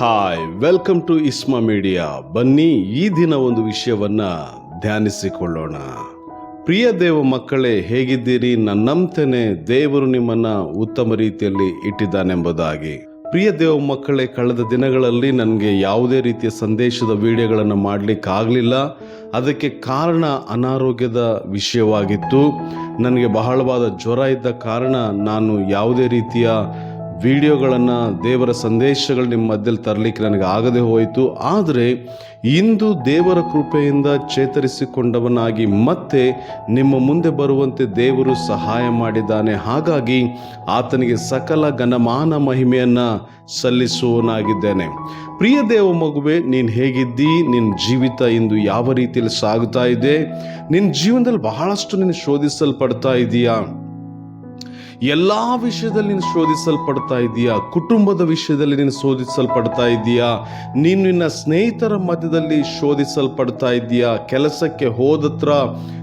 Hi welcome to Isma media ಬನ್ನಿ ಈ ದಿನ ಒಂದು ವಿಷಯವನ್ನ ಧ್ಯಾನಿಸಿಕೊಳ್ಳೋಣ. ಪ್ರಿಯ ದೇವ ಮಕ್ಕಳೇ, ಹೇಗಿದ್ದೀರಿ? ನನ್ನಂತೆನೆ ದೇವರು ನಿಮ್ಮನ್ನ ಉತ್ತಮ ರೀತಿಯಲ್ಲಿ ಇಟ್ಟಿದ್ದಾನೆಂಬುದಾಗಿ. ಪ್ರಿಯ ದೇವ ಮಕ್ಕಳೇ, ಕಳೆದ ದಿನಗಳಲ್ಲಿ ನನಗೆ ಯಾವುದೇ ರೀತಿಯ ಸಂದೇಶದ ವಿಡಿಯೋಗಳನ್ನು ಮಾಡಲಿಕ್ಕಾಗಲಿಲ್ಲ. ಅದಕ್ಕೆ ಕಾರಣ ಅನಾರೋಗ್ಯದ ವಿಷಯವಾಗಿತ್ತು. ನನಗೆ ಬಹಳವಾದ ಜ್ವರ ಇದ್ದ ಕಾರಣ ನಾನು ಯಾವುದೇ ರೀತಿಯ ವಿಡಿಯೋಗಳನ್ನು ದೇವರ ಸಂದೇಶಗಳು ನಿಮ್ಮ ಮಧ್ಯದಲ್ಲಿ ತರಲಿಕ್ಕೆ ನನಗೆ ಆಗದೆ ಹೋಯಿತು. ಆದರೆ ಇಂದು ದೇವರ ಕೃಪೆಯಿಂದ ಚೇತರಿಸಿಕೊಂಡವನಾಗಿ ಮತ್ತೆ ನಿಮ್ಮ ಮುಂದೆ ಬರುವಂತೆ ದೇವರು ಸಹಾಯ ಮಾಡಿದ್ದಾನೆ. ಹಾಗಾಗಿ ಆತನಿಗೆ ಸಕಲ ಘನಮಾನ ಮಹಿಮೆಯನ್ನು ಸಲ್ಲಿಸುವನಾಗಿದ್ದೇನೆ ಪ್ರಿಯ ದೇವ ಮಗುವೆ, ನೀನು ಹೇಗಿದ್ದಿ? ನಿನ್ನ ಜೀವಿತ ಇಂದು ಯಾವ ರೀತಿಯಲ್ಲಿ ಸಾಗುತ್ತಾ ಇದೆ? ನಿನ್ನ ಜೀವನದಲ್ಲಿ ಬಹಳಷ್ಟು ನೀನು ಶೋಧಿಸಲ್ಪಡ್ತಾ ಇದೆಯಾ? ಎಲ್ಲ ವಿಷಯದಲ್ಲಿ ನೀನು ಶೋಧಿಸಲ್ಪಡ್ತಾ ಇದೆಯಾ? ಕುಟುಂಬದ ವಿಷಯದಲ್ಲಿ ನೀನು ಶೋಧಿಸಲ್ಪಡ್ತಾ ಇದೆಯಾ? ನೀನು ನಿನ್ನ ಸ್ನೇಹಿತರ ಮಧ್ಯದಲ್ಲಿ ಶೋಧಿಸಲ್ಪಡ್ತಾ ಇದೆಯಾ? ಕೆಲಸಕ್ಕೆ ಹೋದತ್ರ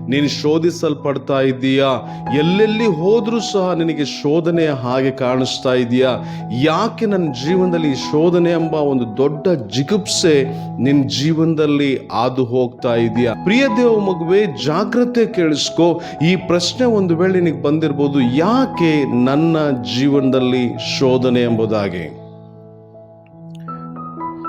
ನೀನು ಶೋಧಿಸಲ್ಪಡ್ತಾ ಇದ್ದೀಯಾ? ಎಲ್ಲೆಲ್ಲಿ ಹೋದರೂ ಸಹ ನಿನಗೆ ಶೋಧನೆಯ ಹಾಗೆ ಕಾಣಿಸ್ತಾ ಇದೆಯಾ? ಯಾಕೆ ನನ್ನ ಜೀವನದಲ್ಲಿ ಶೋಧನೆ ಎಂಬ ಒಂದು ದೊಡ್ಡ ಜಿಗುಪ್ಸೆ ನಿನ್ನ ಜೀವನದಲ್ಲಿ ಹಾದು ಹೋಗ್ತಾ ಇದೆಯಾ? ಪ್ರಿಯ ದೇವ ಮಗುವೆ, ಜಾಗ್ರತೆ ಕೇಳಿಸ್ಕೋ. ಈ ಪ್ರಶ್ನೆ ಒಂದು ವೇಳೆ ನಿನಗೆ ಬಂದಿರ್ಬೋದು, ಯಾಕೆ ನನ್ನ ಜೀವನದಲ್ಲಿ ಶೋಧನೆ ಎಂಬುದಾಗಿ?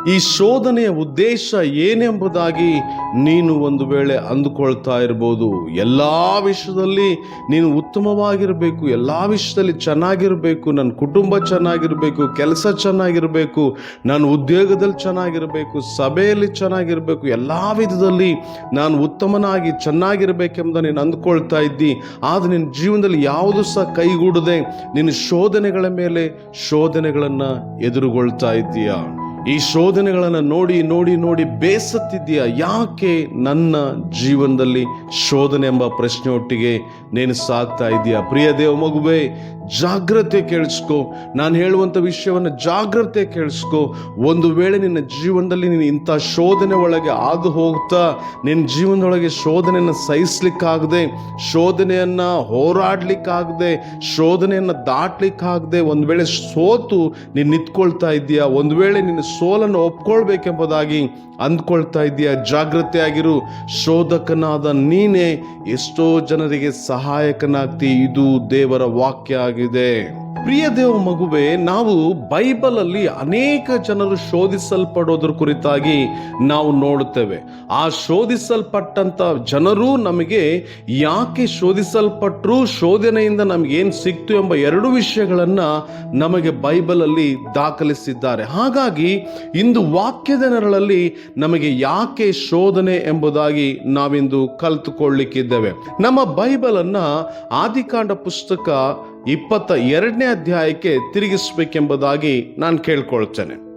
ಈ ಶೋಧನೆಯ ಉದ್ದೇಶ ಏನೆಂಬುದಾಗಿ ನೀನು ಒಂದು ವೇಳೆ ಅಂದುಕೊಳ್ತಾ ಇರ್ಬೋದು. ಎಲ್ಲ ವಿಷಯದಲ್ಲಿ ನೀನು ಉತ್ತಮವಾಗಿರಬೇಕು, ಎಲ್ಲ ವಿಷಯದಲ್ಲಿ ಚೆನ್ನಾಗಿರಬೇಕು, ನನ್ನ ಕುಟುಂಬ ಚೆನ್ನಾಗಿರಬೇಕು, ಕೆಲಸ ಚೆನ್ನಾಗಿರಬೇಕು, ನಾನು ಉದ್ಯೋಗದಲ್ಲಿ ಚೆನ್ನಾಗಿರಬೇಕು, ಸಭೆಯಲ್ಲಿ ಚೆನ್ನಾಗಿರಬೇಕು, ಎಲ್ಲ ವಿಧದಲ್ಲಿ ನಾನು ಉತ್ತಮನಾಗಿ ಚೆನ್ನಾಗಿರಬೇಕೆಂಬ ನೀನು ಅಂದುಕೊಳ್ತಾ ಇದ್ದಿ. ಆದರೆ ನಿನ್ನ ಜೀವನದಲ್ಲಿ ಯಾವುದು ಸಹ ಕೈಗೂಡದೆ ನಿನ್ನ ಶೋಧನೆಗಳ ಮೇಲೆ ಶೋಧನೆಗಳನ್ನು ಎದುರುಗೊಳ್ತಾ ಇದ್ದೀಯಾ? ಈ ಶೋಧನೆಗಳನ್ನು ನೋಡಿ ನೋಡಿ ನೋಡಿ ಬೇಸತ್ತಿದ್ದೀಯ? ಯಾಕೆ ನನ್ನ ಜೀವನದಲ್ಲಿ ಶೋಧನೆ ಎಂಬ ಪ್ರಶ್ನೆ ಒಟ್ಟಿಗೆ ನೀನು ಸಾಕ್ತಾ ಇದೆಯಾ? ಪ್ರಿಯ ದೇವ ಮಗುವೆ, ಜಾಗ್ರತೆ ಕೇಳಿಸ್ಕೋ. ನಾನು ಹೇಳುವಂಥ ವಿಷಯವನ್ನು ಜಾಗ್ರತೆ ಕೇಳಿಸ್ಕೊ. ಒಂದು ವೇಳೆ ನಿನ್ನ ಜೀವನದಲ್ಲಿ ನೀನು ಇಂಥ ಶೋಧನೆ ಒಳಗೆ ಹಾದು ಹೋಗ್ತಾ, ನಿನ್ನ ಜೀವನದೊಳಗೆ ಶೋಧನೆಯನ್ನು ಸಹಿಸ್ಲಿಕ್ಕಾಗದೆ, ಶೋಧನೆಯನ್ನು ಹೋರಾಡಲಿಕ್ಕಾಗದೆ, ಶೋಧನೆಯನ್ನು ದಾಟ್ಲಿಕ್ಕಾಗದೆ, ಒಂದು ವೇಳೆ ಸೋತು ನೀನು ನಿಂತ್ಕೊಳ್ತಾ ಇದ್ದೀಯಾ ಒಂದು ವೇಳೆ ನಿನ್ನ ಸೋಲನ್ನು ಒಪ್ಕೊಳ್ಬೇಕೆಂಬುದಾಗಿ ಅಂದ್ಕೊಳ್ತಾ ಇದೆಯಾ. ಜಾಗ್ರತೆ ಆಗಿರು ಶೋಧಕನಾದ ನೀನೇ ಎಷ್ಟೋ ಜನರಿಗೆ ಸಹಾಯಕನಾಗ್ತಿ. ಇದು ದೇವರ ವಾಕ್ಯ ಆಗಿದೆ. ಪ್ರಿಯ ದೇವ ಮಗುವೆ, ನಾವು ಬೈಬಲಲ್ಲಿ ಅನೇಕ ಜನರು ಶೋಧಿಸಲ್ಪಡೋದ್ರ ಕುರಿತಾಗಿ ನಾವು ನೋಡುತ್ತೇವೆ. ಆ ಶೋಧಿಸಲ್ಪಟ್ಟಂತ ಜನರು ನಮಗೆ ಯಾಕೆ ಶೋಧಿಸಲ್ಪಟ್ಟರು ಶೋಧನೆಯಿಂದ ನಮ್ಗೆ ಏನ್ ಸಿಕ್ತು ಎಂಬ ಎರಡು ವಿಷಯಗಳನ್ನು ನಮಗೆ ಬೈಬಲಲ್ಲಿ ದಾಖಲಿಸಿದ್ದಾರೆ. ಹಾಗಾಗಿ ಇಂದು ವಾಕ್ಯದ ನೆರಳಲ್ಲಿ ನಮಗೆ ಯಾಕೆ ಶೋಧನೆ ಎಂಬುದಾಗಿ ನಾವಿಂದು ಕಲಿತುಕೊಳ್ಳಿಕ್ಕಿದ್ದೇವೆ. ನಮ್ಮ ಬೈಬಲನ್ನು ಆದಿಕಾಂಡ ಪುಸ್ತಕ ಇಪ್ಪತ್ತ ಎರಡನೇ ಅಧ್ಯಾಯಕ್ಕೆ ತಿರುಗಿಸಬೇಕೆಂಬುದಾಗಿ ನಾನು ಕೇಳ್ಕೊಳ್ತೇನೆ.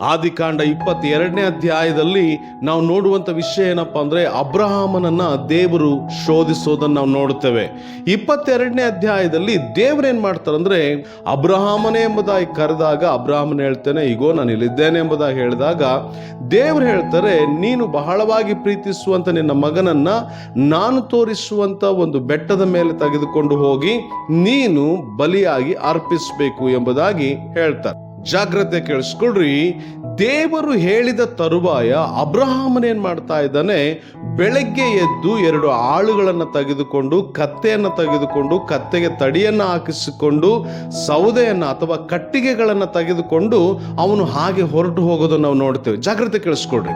ಆದಿಕಾಂಡ ಇಪ್ಪತ್ತೆರಡನೇ ಅಧ್ಯಾಯದಲ್ಲಿ ನಾವು ನೋಡುವಂಥ ವಿಷಯ ಏನಪ್ಪ ಅಂದರೆ ಅಬ್ರಹಾಮನನ್ನ ದೇವರು ಶೋಧಿಸೋದನ್ನು ನಾವು ನೋಡುತ್ತೇವೆ. ಇಪ್ಪತ್ತೆರಡನೇ ಅಧ್ಯಾಯದಲ್ಲಿ ದೇವರೇನು ಮಾಡ್ತಾರೆ ಅಂದರೆ ಅಬ್ರಹಾಮನೇ ಎಂಬುದಾಗಿ ಕರೆದಾಗ ಅಬ್ರಹಾಮನ್ ಹೇಳ್ತೇನೆ ಈಗೋ ನಾನು ಇಲ್ಲಿದ್ದೇನೆ ಎಂಬುದಾಗಿ ಹೇಳಿದಾಗ ದೇವರು ಹೇಳ್ತಾರೆ, ನೀನು ಬಹಳವಾಗಿ ಪ್ರೀತಿಸುವಂಥ ನಿನ್ನ ಮಗನನ್ನು ನಾನು ತೋರಿಸುವಂಥ ಒಂದು ಬೆಟ್ಟದ ಮೇಲೆ ತೆಗೆದುಕೊಂಡು ಹೋಗಿ ನೀನು ಬಲಿಯಾಗಿ ಅರ್ಪಿಸಬೇಕು ಎಂಬುದಾಗಿ ಹೇಳ್ತಾರೆ. ಜಾಗ್ರತೆ ಕೇಳಿಸ್ಕೊಳ್ರಿ. ದೇವರು ಹೇಳಿದ ತರುವಾಯ ಅಬ್ರಹಾಮನೇನು ಮಾಡ್ತಾ ಇದ್ದಾನೆ? ಬೆಳಗ್ಗೆ ಎದ್ದು ಎರಡು ಆಳುಗಳನ್ನು ತೆಗೆದುಕೊಂಡು, ಕತ್ತೆಯನ್ನು ತೆಗೆದುಕೊಂಡು, ಕತ್ತೆಗೆ ತಡಿಯನ್ನು ಹಾಕಿಸಿಕೊಂಡು, ಸೌದೆಯನ್ನು ಅಥವಾ ಕಟ್ಟಿಗೆಗಳನ್ನು ತೆಗೆದುಕೊಂಡು ಅವನು ಹಾಗೆ ಹೊರಟು ಹೋಗೋದನ್ನು ನಾವು ನೋಡ್ತೇವೆ. ಜಾಗ್ರತೆ ಕೇಳಿಸ್ಕೊಳ್ರಿ.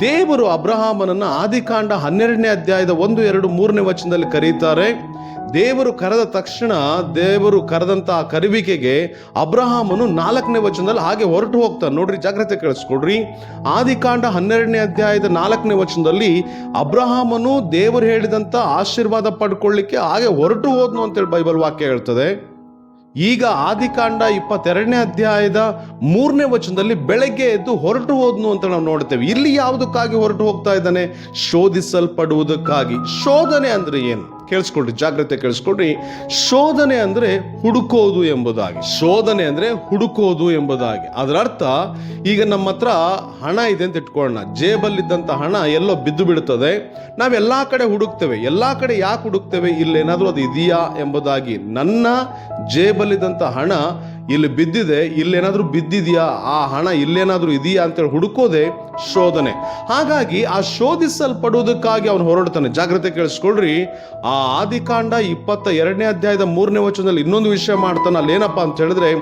ದೇವರು ಅಬ್ರಹಾಮನನ್ನು ಆದಿಕಾಂಡ ಹನ್ನೆರಡನೇ ಅಧ್ಯಾಯದ ಒಂದು, ಎರಡು, ಮೂರನೇ ವಚನದಲ್ಲಿ ಕರೀತಾರೆ. ದೇವರು ಕರೆದ ತಕ್ಷಣ ದೇವರು ಕರೆದಂತ ಕರಿವಿಕೆಗೆ ಅಬ್ರಹಾಮನು ನಾಲ್ಕನೇ ವಚನದಲ್ಲಿ ಹಾಗೆ ಹೊರಟು ಹೋಗ್ತಾನೆ ನೋಡ್ರಿ, ಜಾಗ್ರತೆ ಕೇಳಿಸ್ಕೊಡ್ರಿ. ಆದಿಕಾಂಡ ಹನ್ನೆರಡನೇ ಅಧ್ಯಾಯದ ನಾಲ್ಕನೇ ವಚನದಲ್ಲಿ ಅಬ್ರಹಾಮನು ದೇವರು ಹೇಳಿದಂತ ಆಶೀರ್ವಾದ ಪಡ್ಕೊಳ್ಳಿಕ್ಕೆ ಹಾಗೆ ಹೊರಟು ಹೋದ್ನು ಅಂತೇಳಿ ಬೈಬಲ್ ವಾಕ್ಯ ಹೇಳ್ತದೆ. ಈಗ ಆದಿಕಾಂಡ ಇಪ್ಪತ್ತೆರಡನೇ ಅಧ್ಯಾಯದ ಮೂರನೇ ವಚನದಲ್ಲಿ ಬೆಳಗ್ಗೆ ಎದ್ದು ಹೊರಟು ಹೋದ್ನು ಅಂತ ನಾವು ನೋಡ್ತೇವೆ. ಇಲ್ಲಿ ಯಾವುದಕ್ಕಾಗಿ ಹೊರಟು ಹೋಗ್ತಾ ಇದ್ದಾನೆ? ಶೋಧಿಸಲ್ಪಡುವುದಕ್ಕಾಗಿ. ಶೋಧನೆ ಅಂದ್ರೆ ಏನು? ಕೇಳಿಸ್ಕೊಳ್ರಿ, ಜಾಗ್ರತೆ ಕೇಳಿಸ್ಕೊಳ್ರಿ. ಶೋಧನೆ ಅಂದರೆ ಹುಡುಕೋದು ಎಂಬುದಾಗಿ. ಶೋಧನೆ ಅಂದರೆ ಹುಡುಕೋದು ಎಂಬುದಾಗಿ. ಅದರ ಅರ್ಥ, ಈಗ ನಮ್ಮ ಹತ್ರ ಹಣ ಇದೆ ಅಂತ ಇಟ್ಕೊಳ್ಳೋಣ. ಜೇಬಲ್ಲಿದ್ದಂಥ ಹಣ ಎಲ್ಲೋ ಬಿದ್ದು ಬಿಡುತ್ತದೆ ನಾವೆಲ್ಲ ಕಡೆ ಹುಡುಕ್ತೇವೆ. ಎಲ್ಲ ಕಡೆ ಯಾಕೆ ಹುಡುಕ್ತೇವೆ? ಇಲ್ಲೇನಾದರೂ ಅದು ಇದೆಯಾ ಎಂಬುದಾಗಿ. ನನ್ನ ಜೇಬಲ್ಲಿದ್ದಂಥ ಹಣ ಇಲ್ಲಿ ಬಿದ್ದಿದೆ, ಇಲ್ಲೇನಾದರೂ ಬಿದ್ದಿದೆಯಾ? ಆ ಹಣ ಇಲ್ಲೇನಾದರೂ ಇದೆಯಾ ಅಂತೇಳಿ ಹುಡುಕೋದೆ ಶೋಧನೆ. ಹಾಗಾಗಿ ಆ ಶೋಧಿಸಲ್ಪಡುವುದಕ್ಕಾಗಿ ಅವನು ಹೊರಡ್ತಾನೆ ಜಾಗ್ರತೆ ಕೇಳಿಸ್ಕೊಳ್ರಿ. ಆ ಆದಿಕಾಂಡ ಇಪ್ಪತ್ತ ಎರಡನೇ ಅಧ್ಯಾಯದ ಮೂರನೇ ವಚನದಲ್ಲಿ ಇನ್ನೊಂದು ವಿಷಯ ಮಾಡ್ತಾನೆ. ಅಲ್ಲೇನಪ್ಪ ಅಂತ ಹೇಳಿದ್ರೆ,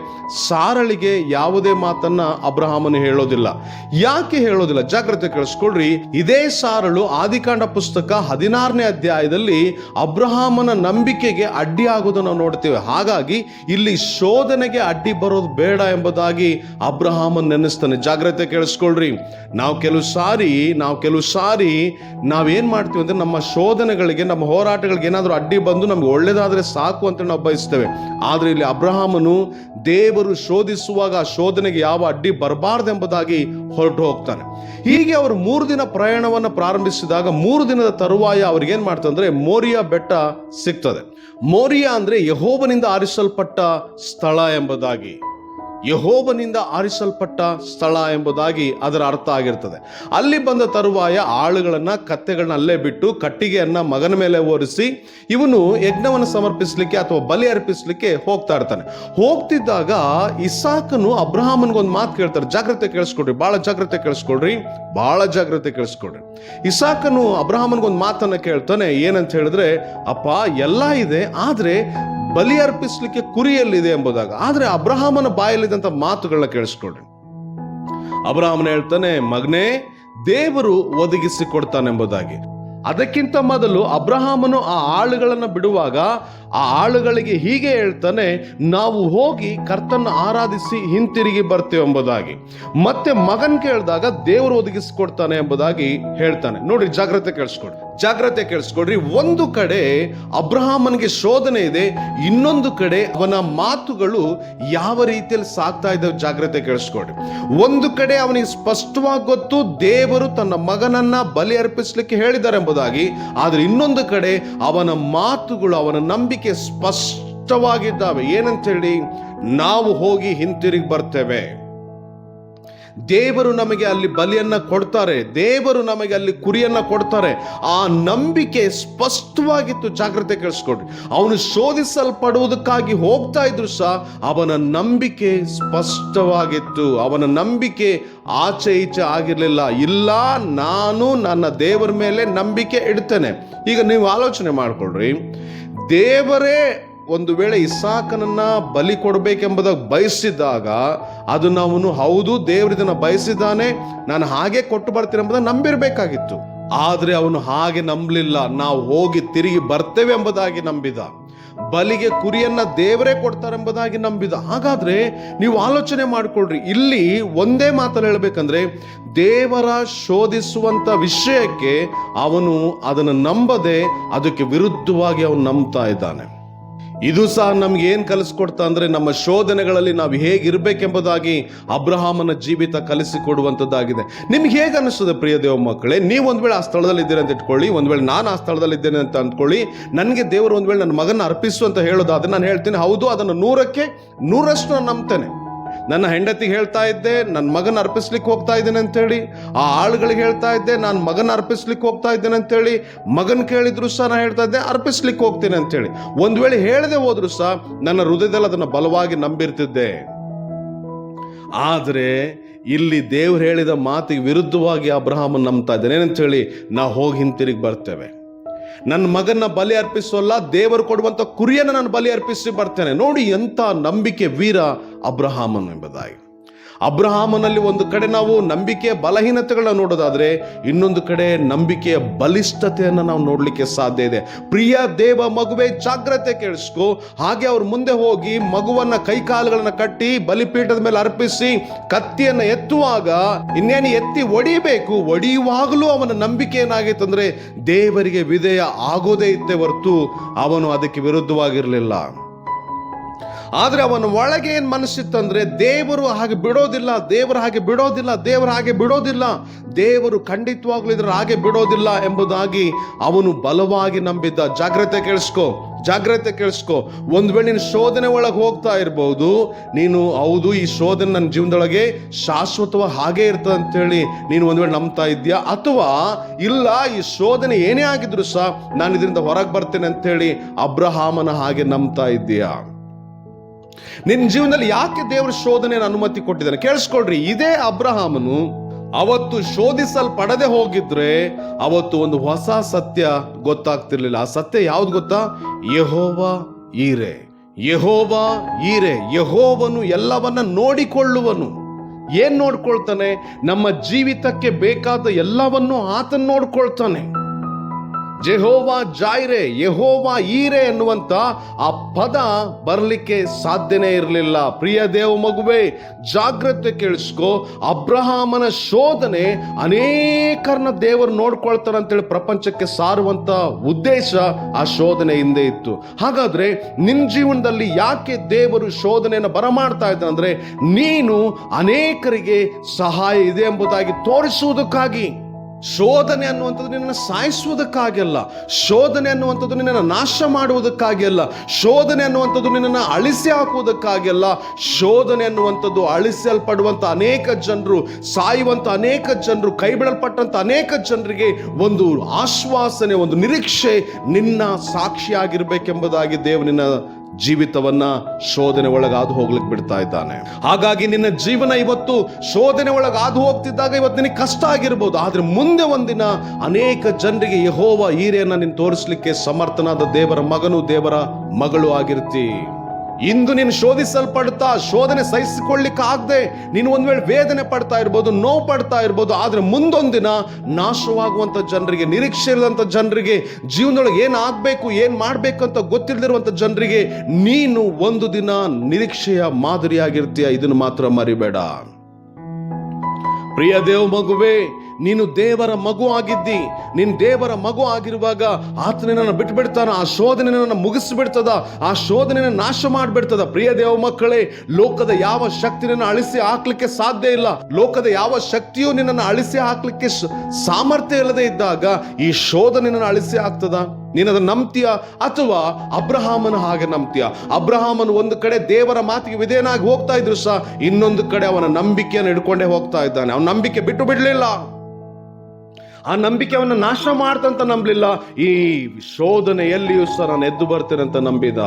ಸಾರಳಿಗೆ ಯಾವುದೇ ಮಾತನ್ನ ಅಬ್ರಹಾಮನು ಹೇಳೋದಿಲ್ಲ. ಯಾಕೆ ಹೇಳೋದಿಲ್ಲ? ಜಾಗ್ರತೆ ಕೇಳಿಸ್ಕೊಳ್ರಿ. ಇದೇ ಸಾರಳು ಆದಿಕಾಂಡ ಪುಸ್ತಕ ಹದಿನಾರನೇ ಅಧ್ಯಾಯದಲ್ಲಿ ಅಬ್ರಹಾಮನ ನಂಬಿಕೆಗೆ ಅಡ್ಡಿ ಆಗೋದನ್ನು ನೋಡ್ತೇವೆ. ಹಾಗಾಗಿ ಇಲ್ಲಿ ಶೋಧನೆಗೆ ಬರೋದು ಬೇಡ ಎಂಬುದಾಗಿ ಅಬ್ರಹಾಮನ್ ನೆನೆಸ್ತಾನೆ. ಜಾಗ್ರತೆ ಕೇಳಿಸ್ಕೊಳ್ರಿ. ನಾವು ಕೆಲವು ಸಾರಿ, ನಾವು ಕೆಲವು ಸಾರಿ ನಾವೇನು ಮಾಡ್ತೀವಿ ಅಂದ್ರೆ ನಮ್ಮ ಶೋಧನೆಗಳಿಗೆ, ನಮ್ಮ ಹೋರಾಟಗಳಿಗೆ ಏನಾದರೂ ಅಡ್ಡಿ ಬಂದು ನಮ್ಗೆ ಒಳ್ಳೇದಾದ್ರೆ ಸಾಕು ಅಂತ ನಾವು ಬಯಸ್ತೇವೆ. ಆದ್ರೆ ಇಲ್ಲಿ ಅಬ್ರಹಾಮನು ದೇವರು ಶೋಧಿಸುವಾಗ ಆ ಶೋಧನೆಗೆ ಯಾವ ಅಡ್ಡಿ ಬರಬಾರ್ದೆಂಬುದಾಗಿ ಹೊರಟು ಹೋಗ್ತಾನೆ. ಹೀಗೆ ಅವರು ಮೂರು ದಿನ ಪ್ರಯಾಣವನ್ನು ಪ್ರಾರಂಭಿಸಿದಾಗ ಮೂರು ದಿನದ ತರುವಾಯ ಅವ್ರಿಗೆ ಏನ್ ಮಾಡ್ತಂದ್ರೆ ಮೋರಿಯಾ ಬೆಟ್ಟ ಸಿಗ್ತದೆ. ಮೋರಿಯಾ ಅಂದ್ರೆ ಯಹೋಬನಿಂದ ಆರಿಸಲ್ಪಟ್ಟ ಸ್ಥಳ ಎಂಬುದಾಗಿ. ಯಹೋಬನಿಂದ ಆರಿಸಲ್ಪಟ್ಟ ಸ್ಥಳ ಎಂಬುದಾಗಿ ಅದರ ಅರ್ಥ ಆಗಿರ್ತದೆ. ಅಲ್ಲಿ ಬಂದ ತರುವಾಯ ಆಳುಗಳನ್ನು ಕತ್ತೆಗಳನ್ನ ಅಲ್ಲೇ ಬಿಟ್ಟು ಕಟ್ಟಿಗೆಯನ್ನ ಮಗನ ಮೇಲೆ ಓರಿಸಿ ಇವನು ಯಜ್ಞವನ್ನು ಸಮರ್ಪಿಸಲಿಕ್ಕೆ ಅಥವಾ ಬಲಿ ಅರ್ಪಿಸಲಿಕ್ಕೆ ಹೋಗ್ತಾ ಇರ್ತಾನೆ. ಹೋಗ್ತಿದ್ದಾಗ ಇಸಾಕನು ಅಬ್ರಹಾಮನ್ಗೊಂದು ಮಾತು ಕೇಳ್ತಾರೆ. ಜಾಗ್ರತೆ ಕೇಳಿಸ್ಕೊಡ್ರಿ ಬಹಳ ಜಾಗ್ರತೆ ಕೇಳಿಸ್ಕೊಡ್ರಿ ಬಹಳ ಜಾಗ್ರತೆ ಕೇಳಿಸ್ಕೊಡ್ರಿ. ಇಸಾಕನು ಅಬ್ರಹಾಮನ್ಗೊಂದು ಮಾತನ್ನ ಕೇಳ್ತಾನೆ, ಏನಂತ ಹೇಳಿದ್ರೆ, ಅಪ್ಪ, ಎಲ್ಲ ಇದೆ, ಆದ್ರೆ ಬಲಿ ಅರ್ಪಿಸಲಿಕ್ಕೆ ಕುರಿಯಲ್ಲಿದೆ ಎಂಬುದಾಗ, ಆದ್ರೆ ಅಬ್ರಹಾಮನ ಬಾಯಲ್ಲಿದ್ದಂಥ ಮಾತುಗಳನ್ನ ಕೇಳಿಸ್ಕೊಳ್ರಿ. ಅಬ್ರಹಾಮನ ಹೇಳ್ತಾನೆ, ಮಗನೇ, ದೇವರು ಒದಗಿಸಿ ಕೊಡ್ತಾನೆಂಬುದಾಗಿ. ಅದಕ್ಕಿಂತ ಮೊದಲು ಅಬ್ರಹಾಮನು ಆ ಆಳುಗಳನ್ನು ಬಿಡುವಾಗ ಆ ಆಳುಗಳಿಗೆ ಹೀಗೆ ಹೇಳ್ತಾನೆ, ನಾವು ಹೋಗಿ ಕರ್ತನ ಆರಾಧಿಸಿ ಹಿಂತಿರುಗಿ ಬರ್ತೇವೆ ಎಂಬುದಾಗಿ. ಮತ್ತೆ ಮಗನ್ ಕೇಳಿದಾಗ ದೇವರು ಒದಗಿಸಿಕೊಡ್ತಾನೆ ಎಂಬುದಾಗಿ ಹೇಳ್ತಾನೆ. ನೋಡ್ರಿ, ಜಾಗ್ರತೆ ಕೇಳಿಸ್ಕೊಡ್ರಿ ಜಾಗ್ರತೆ ಕೇಳಿಸ್ಕೊಡ್ರಿ. ಒಂದು ಕಡೆ ಅಬ್ರಹಾಮನಿಗೆ ಶೋಧನೆ ಇದೆ, ಇನ್ನೊಂದು ಕಡೆ ಅವನ ಮಾತುಗಳು ಯಾವ ರೀತಿಯಲ್ಲಿ ಸಾಕ್ತಾ ಇದ್ದಾವೆ ಜಾಗ್ರತೆ ಕೇಳಿಸ್ಕೊಡ್ರಿ ಒಂದು ಕಡೆ ಅವನಿಗೆ ಸ್ಪಷ್ಟವಾಗಿ ಗೊತ್ತು, ದೇವರು ತನ್ನ ಮಗನನ್ನ ಬಲಿ ಅರ್ಪಿಸಲಿಕ್ಕೆ ಹೇಳಿದ್ದಾರೆ ಎಂಬುದಾಗಿ. ಆದರೆ ಇನ್ನೊಂದು ಕಡೆ ಅವನ ಮಾತುಗಳು, ಅವನ ನಂಬಿಕೆ ಸ್ಪಷ್ಟವಾಗಿದ್ದಾವೆ. ಏನಂತ ಹೇಳಿ ನಾವು ಹೋಗಿ ಹಿಂತಿರುಗಿ ಬರ್ತೇವೆ. ದೇವರು ನಮಗೆ ಅಲ್ಲಿ ಬಲಿಯನ್ನ ಕೊಡ್ತಾರೆ, ದೇವರು ನಮಗೆ ಅಲ್ಲಿ ಕುರಿಯನ್ನ ಕೊಡ್ತಾರೆ. ಆ ನಂಬಿಕೆ ಸ್ಪಷ್ಟವಾಗಿತ್ತು, ಜಾಗ್ರತೆ ಕೇಳಿಸ್ಕೊಡ್ರಿ ಅವನು ಶೋಧಿಸಲ್ಪಡುವುದಕ್ಕಾಗಿ ಹೋಗ್ತಾ ಇದ್ರು ಸಹ ಅವನ ನಂಬಿಕೆ ಸ್ಪಷ್ಟವಾಗಿತ್ತು. ಅವನ ನಂಬಿಕೆ ಆಚೆ ಈಚೆ ಆಗಿರಲಿಲ್ಲ. ಇಲ್ಲ, ನಾನು ನನ್ನ ದೇವರ ಮೇಲೆ ನಂಬಿಕೆ ಇಡ್ತೇನೆ. ಈಗ ನೀವು ಆಲೋಚನೆ ಮಾಡ್ಕೊಳ್ರಿ. ದೇವರೇ ಒಂದು ವೇಳೆ ಇಸಾಕನನ್ನ ಬಲಿ ಕೊಡಬೇಕೆಂಬುದಾಗಿ ಬಯಸಿದಾಗ ಅದನ್ನು ಅವನು ಹೌದು ದೇವರಿದನ್ನ ಬಯಸಿದ್ದಾನೆ, ನಾನು ಹಾಗೆ ಕೊಟ್ಟು ಬರ್ತೀನಿ ಎಂಬುದನ್ನು ನಂಬಿರಬೇಕಾಗಿತ್ತು. ಆದರೆ ಅವನು ಹಾಗೆ ನಂಬಲಿಲ್ಲ. ನಾವು ಹೋಗಿ ತಿರುಗಿ ಬರ್ತೇವೆ ಎಂಬುದಾಗಿ ನಂಬಿದ. ಬಲಿಗೆ ಕುರಿಯನ್ನ ದೇವರೇ ಕೊಡ್ತಾರೆಂಬುದಾಗಿ ನಂಬಿದ. ಹಾಗಾದ್ರೆ ನೀವು ಆಲೋಚನೆ ಮಾಡಿಕೊಳ್ರಿ. ಇಲ್ಲಿ ಒಂದೇ ಮಾತಲ್ಲಿ ಹೇಳ್ಬೇಕಂದ್ರೆ, ದೇವರ ಶೋಧಿಸುವಂತ ವಿಷಯಕ್ಕೆ ಅವನು ಅದನ್ನು ನಂಬದೆ ಅದಕ್ಕೆ ವಿರುದ್ಧವಾಗಿ ಅವನು ನಂಬ್ತಾ ಇದ್ದಾನೆ. ಇದು ಸಹ ನಮ್ಗೆ ಏನು ಕಲಿಸ್ಕೊಡ್ತಾ ಅಂದ್ರೆ ನಮ್ಮ ಶೋಧನೆಗಳಲ್ಲಿ ನಾವು ಹೇಗಿರ್ಬೇಕೆಂಬುದಾಗಿ ಅಬ್ರಹಾಮನ ಜೀವಿತ ಕಲಿಸಿಕೊಡುವಂಥದ್ದಾಗಿದೆ. ನಿಮ್ಗೆ ಹೇಗೆ ಅನಿಸ್ತದೆ ಪ್ರಿಯ ದೇವ ಮಕ್ಕಳೇ? ನೀವು ಒಂದ್ ವೇಳೆ ಆ ಸ್ಥಳದಲ್ಲಿ ಇದ್ದೀರಿ ಅಂತ ಇಟ್ಕೊಳ್ಳಿ, ಒಂದ್ ವೇಳೆ ನಾನು ಆ ಸ್ಥಳದಲ್ಲಿ ಇದ್ದೇನೆ ಅಂತ ಅಂದ್ಕೊಳ್ಳಿ, ನನಗೆ ದೇವರು ಒಂದ್ ವೇಳೆ ನನ್ನ ಮಗನ ಅರ್ಪಿಸು ಅಂತ ಹೇಳೋದಾದ್ರೆ ನಾನು ಹೇಳ್ತೀನಿ, ಹೌದು, ಅದನ್ನು ನೂರಕ್ಕೆ ನೂರಷ್ಟು ನಾನು ನಂಬ್ತೇನೆ. ನನ್ನ ಹೆಂಡತಿಗೆ ಹೇಳ್ತಾ ಇದ್ದೆ ನನ್ನ ಮಗನ ಅರ್ಪಿಸ್ಲಿಕ್ಕೆ ಹೋಗ್ತಾ ಇದ್ದೇನೆ ಅಂತೇಳಿ. ಆ ಆಳುಗಳಿಗೆ ಹೇಳ್ತಾ ಇದ್ದೆ, ನಾನು ಮಗನ ಅರ್ಪಿಸ್ಲಿಕ್ಕೆ ಹೋಗ್ತಾ ಇದ್ದೇನೆ ಅಂತೇಳಿ. ಮಗನ ಕೇಳಿದ್ರು ಸಹ ನಾನು ಹೇಳ್ತಾ ಇದ್ದೆ, ಅರ್ಪಿಸ್ಲಿಕ್ಕೆ ಹೋಗ್ತೇನೆ ಅಂತೇಳಿ. ಒಂದು ವೇಳೆ ಹೇಳದೆ ಹೋದ್ರು ಸಹ ನನ್ನ ಹೃದಯದಲ್ಲಿ ಅದನ್ನು ಬಲವಾಗಿ ನಂಬಿರ್ತಿದ್ದೆ. ಆದರೆ ಇಲ್ಲಿ ದೇವ್ರು ಹೇಳಿದ ಮಾತಿಗೆ ವಿರುದ್ಧವಾಗಿ ಅಬ್ರಹಾಮನ್ ನಂಬ್ತಾ ಇದ್ದೇನೆ. ಏನಂತ ಹೇಳಿ ನಾ ಹೋಗಿ ಹಿಂತಿರುಗಿ ಬರ್ತೇವೆ. ನನ್ನ ಮಗನ ಬಲಿ ಅರ್ಪಿಸೋಲ್ಲ, ದೇವರು ಕೊಡುವಂಥ ಕುರಿಯನ್ನು ನಾನು ಬಲಿ ಅರ್ಪಿಸಿ ಬರ್ತೇನೆ. ನೋಡಿ ಎಂಥ ನಂಬಿಕೆ ವೀರ ಅಬ್ರಹಾಮನ್ ಎಂಬುದಾಗಿ ಅಬ್ರಹಾಮನಲ್ಲಿ ಒಂದು ಕಡೆ ನಾವು ನಂಬಿಕೆಯ ಬಲಹೀನತೆಗಳನ್ನ ನೋಡೋದಾದ್ರೆ, ಇನ್ನೊಂದು ಕಡೆ ನಂಬಿಕೆಯ ಬಲಿಷ್ಠತೆಯನ್ನು ನಾವು ನೋಡಲಿಕ್ಕೆ ಸಾಧ್ಯ ಇದೆ. ಪ್ರಿಯ ದೇವ ಮಗುವೆ, ಜಾಗ್ರತೆ ಕೇಳಿಸ್ಕೊ. ಹಾಗೆ ಅವ್ರ ಮುಂದೆ ಹೋಗಿ ಮಗುವನ್ನ ಕೈಕಾಲುಗಳನ್ನ ಕಟ್ಟಿ, ಬಲಿಪೀಠದ ಮೇಲೆ ಅರ್ಪಿಸಿ, ಕತ್ತಿಯನ್ನ ಎತ್ತುವಾಗ ಇನ್ನೇನು ಎತ್ತಿ ಒಡಿಬೇಕು, ಒಡೆಯುವಾಗಲೂ ಅವನ ನಂಬಿಕೆ ಏನಾಗಿತ್ತಂದ್ರೆ ದೇವರಿಗೆ ವಿಧೇಯ ಆಗೋದೇ ಇತ್ತೆ ಹೊರತು ಅವನು ಅದಕ್ಕೆ ವಿರುದ್ಧವಾಗಿರಲಿಲ್ಲ. ಆದ್ರೆ ಅವನ ಒಳಗೆ ಏನು ಮನಸ್ಸಿತ್ತಂದ್ರೆ ದೇವರು ಹಾಗೆ ಬಿಡೋದಿಲ್ಲ, ದೇವರು ಹಾಗೆ ಬಿಡೋದಿಲ್ಲ, ದೇವರು ಹಾಗೆ ಬಿಡೋದಿಲ್ಲ. ದೇವರು ಖಂಡಿತವಾಗ್ಲೂ ಇದ್ರ ಹಾಗೆ ಬಿಡೋದಿಲ್ಲ ಎಂಬುದಾಗಿ ಅವನು ಬಲವಾಗಿ ನಂಬಿದ್ದ. ಜಾಗ್ರತೆ ಕೇಳಿಸ್ಕೊ ಜಾಗ್ರತೆ ಕೇಳಿಸ್ಕೊ. ಒಂದು ವೇಳೆ ನೀನು ಶೋಧನೆ ಒಳಗೆ ಹೋಗ್ತಾ ಇರ್ಬೋದು, ನೀನು ಹೌದು, ಈ ಶೋಧನೆ ನನ್ನ ಜೀವನದೊಳಗೆ ಶಾಶ್ವತವಾಗಿ ಹಾಗೆ ಇರ್ತದೆ ಅಂತೇಳಿ ನೀನು ಒಂದು ವೇಳೆ ನಂಬ್ತಾ ಇದೆಯಾ ಅಥವಾ ಇಲ್ಲ, ಈ ಶೋಧನೆ ಏನೇ ಆಗಿದ್ರು ಸಹ ನಾನು ಇದರಿಂದ ಹೊರಗೆ ಬರ್ತೇನೆ ಅಂತೇಳಿ ಅಬ್ರಹಾಮನ ಹಾಗೆ ನಂಬ್ತಾ ಇದ್ದೀಯಾ? ನಿನ್ನ ಜೀವನದಲ್ಲಿ ಯಾಕೆ ದೇವರ ಶೋಧನೆಯನ್ನು ಅನುಮತಿ ಕೊಟ್ಟಿದ್ದಾನೆ? ಕೇಳಿಸ್ಕೊಳ್ರಿ. ಇದೇ ಅಬ್ರಹಾಮನು ಅವತ್ತು ಶೋಧಿಸಲ್ಪಡದೆ ಹೋಗಿದ್ರೆ ಅವತ್ತು ಒಂದು ಹೊಸ ಸತ್ಯ ಗೊತ್ತಾಗ್ತಿರ್ಲಿಲ್ಲ. ಆ ಸತ್ಯ ಯಾವ್ದು ಗೊತ್ತಾ? ಯಹೋವ ಈರೆ. ಯಹೋವ ಈರೆ. ಯಹೋವನು ಎಲ್ಲವನ್ನ ನೋಡಿಕೊಳ್ಳುವನು. ಏನ್ ನೋಡ್ಕೊಳ್ತಾನೆ? ನಮ್ಮ ಜೀವಿತಕ್ಕೆ ಬೇಕಾದ ಎಲ್ಲವನ್ನೂ ಆತನ್ ನೋಡ್ಕೊಳ್ತಾನೆ. ಜೆಹೋವಾ ಜಾಯ್ರೆ, ಯಹೋವಾ ಈರೆ ಎನ್ನುವಂತ ಆ ಪದ ಬರಲಿಕ್ಕೆ ಸಾಧ್ಯನೇ ಇರಲಿಲ್ಲ. ಪ್ರಿಯ ದೇವ ಮಗುವೆ, ಜಾಗ್ರತೆ ಕೇಳಿಸ್ಕೋ. ಅಬ್ರಹಾಮನ ಶೋಧನೆ ಅನೇಕರನ್ನ ದೇವರು ನೋಡ್ಕೊಳ್ತಾರೆ ಅಂತೇಳಿ ಪ್ರಪಂಚಕ್ಕೆ ಸಾರುವಂತ ಉದ್ದೇಶ ಆ ಶೋಧನೆ ಹಿಂದೆ ಇತ್ತು. ಹಾಗಾದ್ರೆ ನಿನ್ನ ಜೀವನದಲ್ಲಿ ಯಾಕೆ ದೇವರು ಶೋಧನೆಯನ್ನು ಬರಮಾಡ್ತಾ ಇದ್ದ ಅಂದ್ರೆ ನೀನು ಅನೇಕರಿಗೆ ಸಹಾಯ ಇದೆ ಎಂಬುದಾಗಿ ತೋರಿಸುವುದಕ್ಕಾಗಿ. ಶೋಧನೆ ಅನ್ನುವಂಥದ್ದು ನಿನ್ನನ್ನು ಸಾಯಿಸುವುದಕ್ಕಾಗಲ್ಲ ಶೋಧನೆ ಅನ್ನುವಂಥದ್ದು ನಿನ್ನನ್ನು ನಾಶ ಮಾಡುವುದಕ್ಕಾಗಿ ಅಲ್ಲ. ಶೋಧನೆ ಅನ್ನುವಂಥದ್ದು ನಿನ್ನನ್ನು ಅಳಿಸಿ ಹಾಕುವುದಕ್ಕಾಗಲ್ಲ ಶೋಧನೆ ಅನ್ನುವಂಥದ್ದು ಅಳಿಸಲ್ಪಡುವಂಥ ಅನೇಕ ಜನರು, ಸಾಯುವಂಥ ಅನೇಕ ಜನರು ಕೈ ಬಿಡಲ್ಪಟ್ಟಂಥ ಅನೇಕ ಜನರಿಗೆ ಒಂದು ಆಶ್ವಾಸನೆ, ಒಂದು ನಿರೀಕ್ಷೆ ನಿನ್ನ ಸಾಕ್ಷಿಯಾಗಿರ್ಬೇಕೆಂಬುದಾಗಿ ದೇವನಿನ ಜೀವಿತವನ್ನ ಶೋಧನೆ ಒಳಗೆ ಹಾದು ಹೋಗ್ಲಿಕ್ಕೆ ಬಿಡ್ತಾ ಇದ್ದಾನೆ. ಹಾಗಾಗಿ ನಿನ್ನ ಜೀವನ ಇವತ್ತು ಶೋಧನೆ ಒಳಗೆ ಹಾದು ಹೋಗ್ತಿದ್ದಾಗ ಇವತ್ತು ನಿನಗೆ ಕಷ್ಟ ಆಗಿರ್ಬೋದು. ಆದ್ರೆ ಮುಂದೆ ಒಂದಿನ ಅನೇಕ ಜನರಿಗೆ ಯಹೋವ ಈರೆಯನ್ನ ನೀನು ತೋರಿಸ್ಲಿಕ್ಕೆ ಸಮರ್ಥನಾದ ದೇವರ ಮಗನು ದೇವರ ಮಗಳು ಆಗಿರ್ತಿ. ಇಂದು ನೀನು ಶೋಧಿಸಲ್ಪಡ್ತಾ ಶೋಧನೆ ಸಹಿಸಿಕೊಳ್ಳಿಕ್ಕೆ ಆಗದೆ ನೀನು ಒಂದು ವೇಳೆ ವೇದನೆ ಪಡ್ತಾ ಇರ್ಬೋದು, ನೋವು ಪಡ್ತಾ ಇರ್ಬೋದು ಮುಂದೊಂದು ಮುಂದೊಂದಿನ ನಾಶವಾಗುವಂತ ಜನರಿಗೆ, ನಿರೀಕ್ಷೆ ಇಲ್ಲದಂತ ಜನರಿಗೆ, ಜೀವನದೊಳಗೆ ಏನು ಆಗಬೇಕು, ಏನು ಮಾಡ್ಬೇಕು ಅಂತ ಗೊತ್ತಿಲ್ಲದಿರುವಂಥ ಜನರಿಗೆ ನೀನು ಒಂದು ದಿನ ನಿರೀಕ್ಷೆಯ ಮಾದರಿಯಾಗಿರ್ತೀಯ. ಇದನ್ನು ಮಾತ್ರ ಮರಿಬೇಡ. ಪ್ರಿಯ ದೇವ್ ಮಗುವೆ ನೀನು ದೇವರ ಮಗು ಆಗಿದ್ದಿ. ನೀನು ದೇವರ ಮಗು ಆಗಿರುವಾಗ ಆತನ ನನ್ನ ಬಿಟ್ಬಿಡ್ತಾನ. ಆ ಶೋಧನೆ ನನ್ನ ಮುಗಿಸ್ಬಿಡ್ತದ. ಆ ಶೋಧನೆ ನಾಶ ಮಾಡಿಬಿಡ್ತದ. ಪ್ರಿಯ ದೇವ ಮಕ್ಕಳೇ, ಲೋಕದ ಯಾವ ಶಕ್ತಿ ನಿನ್ನ ಅಳಿಸಿ ಹಾಕ್ಲಿಕ್ಕೆ ಸಾಧ್ಯ ಇಲ್ಲ. ಲೋಕದ ಯಾವ ಶಕ್ತಿಯೂ ನಿನ್ನನ್ನು ಅಳಿಸಿ ಹಾಕ್ಲಿಕ್ಕೆ ಸಾಮರ್ಥ್ಯ ಇಲ್ಲದೆ ಇದ್ದಾಗ ಈ ಶೋಧನೆ ನನ್ನ ಅಳಿಸಿ ಹಾಕ್ತದ? ನೀನದ ನಂಬ್ತೀಯ? ಅಥವಾ ಅಬ್ರಹಾಮನ ಹಾಗೆ ನಂಬ್ತೀಯ? ಅಬ್ರಹಾಮನ್ ಒಂದು ಕಡೆ ದೇವರ ಮಾತಿಗೆ ವಿಧೇಯನಾಗಿ ಹೋಗ್ತಾ ಇದ್ರು ಸಹ, ಇನ್ನೊಂದು ಕಡೆ ಅವನ ನಂಬಿಕೆಯನ್ನು ಹಿಡ್ಕೊಂಡೇ ಹೋಗ್ತಾ ಇದ್ದಾನೆ. ಅವನ ನಂಬಿಕೆ ಬಿಟ್ಟು ಬಿಡಲಿಲ್ಲ. ಆ ನಂಬಿಕೆಯನ್ನು ನಾಶ ಮಾಡ್ತಂತ ನಂಬಲಿಲ್ಲ. ಈ ಶೋಧನೆಯಲ್ಲಿಯೂ ಸಹ ನಾನು ಎದ್ದು ಬರ್ತೇನೆ ಅಂತ ನಂಬಿದ.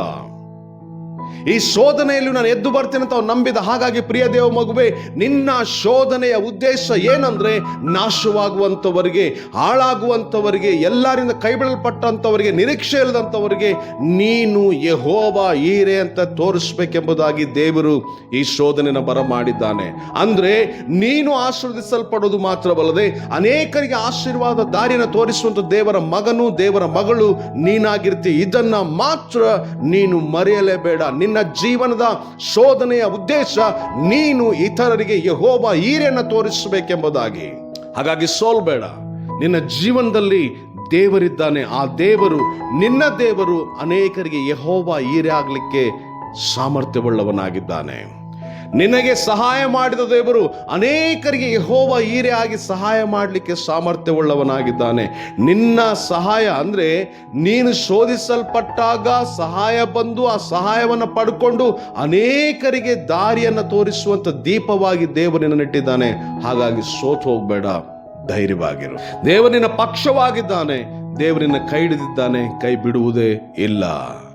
ಈ ಶೋಧನೆಯಲ್ಲಿ ನಾನು ಎದ್ದು ಬರ್ತೇನೆ ಅಂತ ಅವ್ನು ನಂಬಿದ ಹಾಗಾಗಿ, ಪ್ರಿಯ ದೇವ ಮಗುವೆ, ನಿನ್ನ ಶೋಧನೆಯ ಉದ್ದೇಶ ಏನಂದ್ರೆ ನಾಶವಾಗುವಂಥವರಿಗೆ, ಹಾಳಾಗುವಂಥವರಿಗೆ, ಎಲ್ಲರಿಂದ ಕೈಬಿಡಲ್ಪಟ್ಟಂಥವರಿಗೆ, ನಿರೀಕ್ಷೆ ಇಲ್ಲದಂಥವರಿಗೆ ನೀನು ಯಹೋವ ಈರೆ ಅಂತ ತೋರಿಸ್ಬೇಕೆಂಬುದಾಗಿ ದೇವರು ಈ ಶೋಧನೆನ ಬರ ಮಾಡಿದ್ದಾನೆ ಅಂದ್ರೆ ನೀನು ಆಶೀರ್ವದಿಸಲ್ಪಡೋದು ಮಾತ್ರವಲ್ಲದೆ ಅನೇಕರಿಗೆ ಆಶೀರ್ವಾದ ದಾರಿಯನ್ನು ತೋರಿಸುವಂತ ದೇವರ ಮಗನು, ದೇವರ ಮಗಳು ನೀನಾಗಿರ್ತಿ. ಇದನ್ನ ಮಾತ್ರ ನೀನು ಮರೆಯಲೇಬೇಡ. ನಿನ್ನ ಜೀವನದ ಶೋಧನೆಯ ಉದ್ದೇಶ ನೀನು ಇತರರಿಗೆ ಯಹೋಬ ಹೀರೆಯನ್ನು ತೋರಿಸಬೇಕೆಂಬುದಾಗಿ. ಹಾಗಾಗಿ ಸೋಲ್ಬೇಡ ನಿನ್ನ ಜೀವನದಲ್ಲಿ ದೇವರಿದ್ದಾನೆ. ಆ ದೇವರು, ನಿನ್ನ ದೇವರು ಅನೇಕರಿಗೆ ಯಹೋಬ ಈರೆ ಆಗಲಿಕ್ಕೆ ಸಾಮರ್ಥ್ಯವುಳ್ಳವನಾಗಿದ್ದಾನೆ. ನಿನಗೆ ಸಹಾಯ ಮಾಡಿದ ದೇವರು ಅನೇಕರಿಗೆ ಯಹೋವ ಈರೆ ಆಗಿ ಸಹಾಯ ಮಾಡಲಿಕ್ಕೆ ಸಾಮರ್ಥ್ಯವುಳ್ಳವನಾಗಿದ್ದಾನೆ. ನಿನ್ನ ಸಹಾಯ ಅಂದರೆ ನೀನು ಶೋಧಿಸಲ್ಪಟ್ಟಾಗ ಸಹಾಯ ಬಂದು ಆ ಸಹಾಯವನ್ನು ಪಡ್ಕೊಂಡು ಅನೇಕರಿಗೆ ದಾರಿಯನ್ನು ತೋರಿಸುವಂಥ ದೀಪವಾಗಿ ದೇವರನ್ನು ನೆಟ್ಟಿದ್ದಾನೆ ಹಾಗಾಗಿ ಸೋತು ಹೋಗಬೇಡ, ಧೈರ್ಯವಾಗಿರು. ದೇವರಿನ ಪಕ್ಷವಾಗಿದ್ದಾನೆ ದೇವರಿನ ಕೈ ಹಿಡಿದಿದ್ದಾನೆ, ಕೈ ಬಿಡುವುದೇ ಇಲ್ಲ.